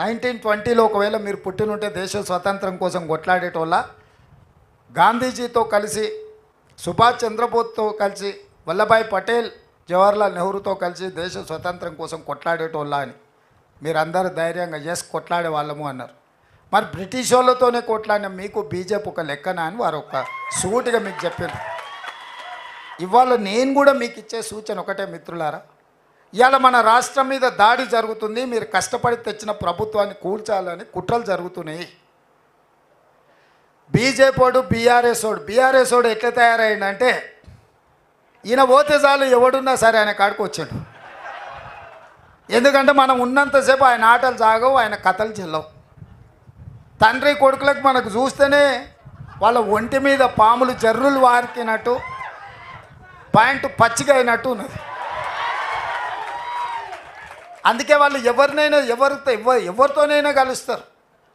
Nineteen ట్వంటీలో ఒకవేళ మీరు పుట్టినుంటే దేశ స్వాతంత్రం కోసం కొట్లాడేటోళ్ళ గాంధీజీతో కలిసి సుభాష్ చంద్రబోస్తో కలిసి వల్లభాయ్ పటేల్ జవహర్లాల్ నెహ్రూతో కలిసి దేశ స్వతంత్రం కోసం కొట్లాడేటోళ్ళ అని. మీరందరూ ధైర్యంగా ఎస్ కొట్లాడే వాళ్ళము అన్నారు. మరి బ్రిటిష్ వాళ్ళతోనే కొట్లాడిన మీకు బీజేపీ ఒక లెక్కన అని వారు ఒక సూటిగా మీకు చెప్పారు ఇవాళ నేను కూడా మీకు ఇచ్చే సూచన ఒకటే మిత్రులారా. ఇవాళ మన రాష్ట్రం మీద దాడి జరుగుతుంది మీరు కష్టపడి తెచ్చిన ప్రభుత్వాన్ని కూల్చాలని కుట్రలు జరుగుతున్నాయి. బీజేపోడు బీఆర్ఎస్ వాడు బీఆర్ఎస్ వాడు ఎట్లా తయారైందంటే ఈయన పోతే చాలు ఎవడున్నా సరే ఆయన కాడికి వచ్చాడు. ఎందుకంటే మనం ఉన్నంతసేపు ఆయన ఆటలు సాగవు ఆయన కథలు చెల్లవు. తండ్రి కొడుకులకు మనకు చూస్తేనే వాళ్ళ ఒంటి మీద పాములు జర్రులు వారికినట్టు పాయింట్ పచ్చిగా అయినట్టు ఉన్నది. అందుకే వాళ్ళు ఎవరినైనా ఎవరితో ఎవరితోనైనా కలుస్తారు.